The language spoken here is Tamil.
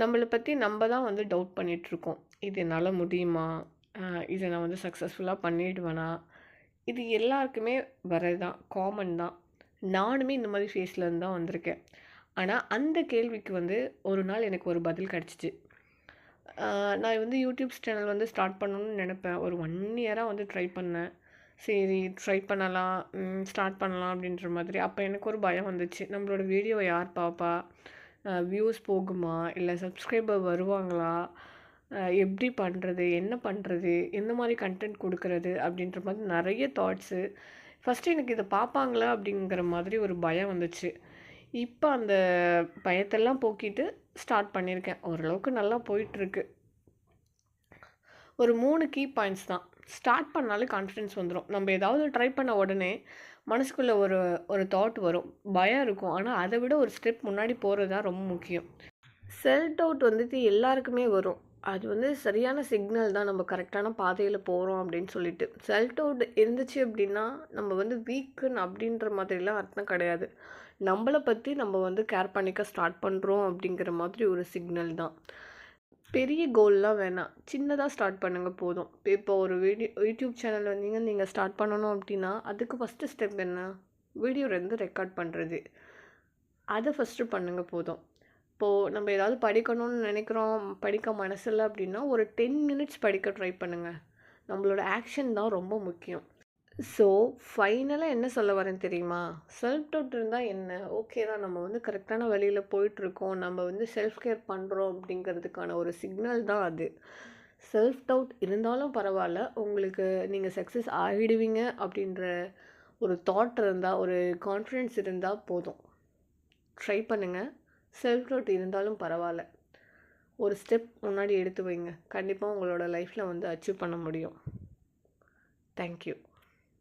நம்மளை பற்றி நம்ம தான் வந்து டவுட் பண்ணிகிட்ருக்கோம் இது என்னால் முடியுமா? இதை நான் வந்து சக்ஸஸ்ஃபுல்லாக பண்ணிடுவேனா? இது எல்லாருக்குமே வரது தான். காமன் தான். நானுமே இந்த மாதிரி ஃபேஸ்லேருந்து தான் வந்திருக்கேன். ஆனால் அந்த கேள்விக்கு வந்து ஒரு நாள் எனக்கு ஒரு பதில் கிடச்சிச்சு நான் வந்து யூடியூப் சேனல் வந்து ஸ்டார்ட் பண்ணணும்னு நினப்பேன் ஒரு ஒன் இயராக வந்து ட்ரை பண்ணேன். சரி ட்ரை பண்ணலாம், ஸ்டார்ட் பண்ணலாம் அப்படின்ற மாதிரி. அப்போ எனக்கு ஒரு பயம் வந்துச்சு. நம்மளோட வீடியோ யார் பார்ப்பா வியூஸ் போகுமா? இல்லை சப்ஸ்கிரைபர் வருவாங்களா? எப்படி பண்ணுறது என்ன பண்ணுறது எந்த மாதிரி கன்டென்ட் கொடுக்கறது அப்படின்ற மாதிரி நிறைய தாட்ஸு. ஃபஸ்ட்டு எனக்கு இதை பார்ப்பாங்களா அப்படிங்கிற மாதிரி ஒரு பயம் வந்துச்சு. இப்போ அந்த பயத்தெல்லாம் போக்கிட்டு ஸ்டார்ட் பண்ணியிருக்கேன். ஓரளவுக்கு நல்லா போயிட்டுருக்கு. ஒரு மூணு கீ பாயிண்ட்ஸ் தான். ஸ்டார்ட் பண்ணாலே கான்ஃபிடென்ஸ் வந்துடும் நம்ம ஏதாவது ட்ரை பண்ண உடனே மனசுக்குள்ளே ஒரு ஒரு தாட் வரும். பயம் இருக்கும். ஆனால் அதை விட ஒரு ஸ்டெப் முன்னாடி போகிறது தான் ரொம்ப முக்கியம். செல்ஃப் டவுட் வந்துட்டு எல்லாருக்குமே வரும். அது வந்து சரியான சிக்னல் தான் நம்ம கரெக்டான பாதையில் போகிறோம் அப்படின்னு சொல்லிட்டு. செல்ஃப் டவுட் இருந்துச்சு அப்படின்னா நம்ம வந்து வீக்குன்னு அப்படின்ற மாதிரிலாம் அர்த்தம் கிடையாது. நம்மளை பற்றி நம்ம வந்து கேர் பண்ணிக்க ஸ்டார்ட் பண்ணுறோம் அப்படிங்கிற மாதிரி ஒரு சிக்னல் தான். பெரிய கோல்லாம் வேணாம். சின்னதாக ஸ்டார்ட் பண்ணுங்கள் போதும். இப்போ ஒரு வீடியோ யூடியூப் சேனல் வந்தீங்க நீங்கள் ஸ்டார்ட் பண்ணணும் அப்படின்னா அதுக்கு ஃபஸ்ட்டு ஸ்டெப் என்ன? வீடியோ வந்து ரெக்கார்ட் பண்ணுறது அதை ஃபஸ்ட்டு பண்ணுங்கள் போதும். இப்போது நம்ம ஏதாவது படிக்கணும்னு நினைக்கிறோம் படிக்க மனசில் அப்படின்னா ஒரு 10 மினிட்ஸ் படிக்க ட்ரை பண்ணுங்கள் நம்மளோட ஆக்ஷன் தான் ரொம்ப முக்கியம். ஸோ, ஃபைனலாக என்ன சொல்ல வரேன் தெரியுமா? செல்ஃப் டவுட் இருந்தால் என்ன? ஓகே தான் நம்ம வந்து கரெக்டான வழியில் போயிட்டுருக்கோம். நம்ம வந்து செல்ஃப் கேர் பண்ணுறோம் அப்படிங்கிறதுக்கான ஒரு சிக்னல் தான் அது. செல்ஃப் டவுட் இருந்தாலும் பரவாயில்ல உங்களுக்கு நீங்கள் சக்ஸஸ் ஆகிடுவீங்க அப்படின்ற ஒரு தாட் இருந்தால் ஒரு கான்ஃபிடென்ஸ் இருந்தால் போதும். ட்ரை பண்ணுங்கள் செல்ஃப் டவுட் இருந்தாலும் பரவாயில்ல ஒரு ஸ்டெப் முன்னாடி எடுத்து வைங்க. கண்டிப்பாக உங்களோட லைஃப்பில் வந்து அச்சீவ் பண்ண முடியும். Thank you.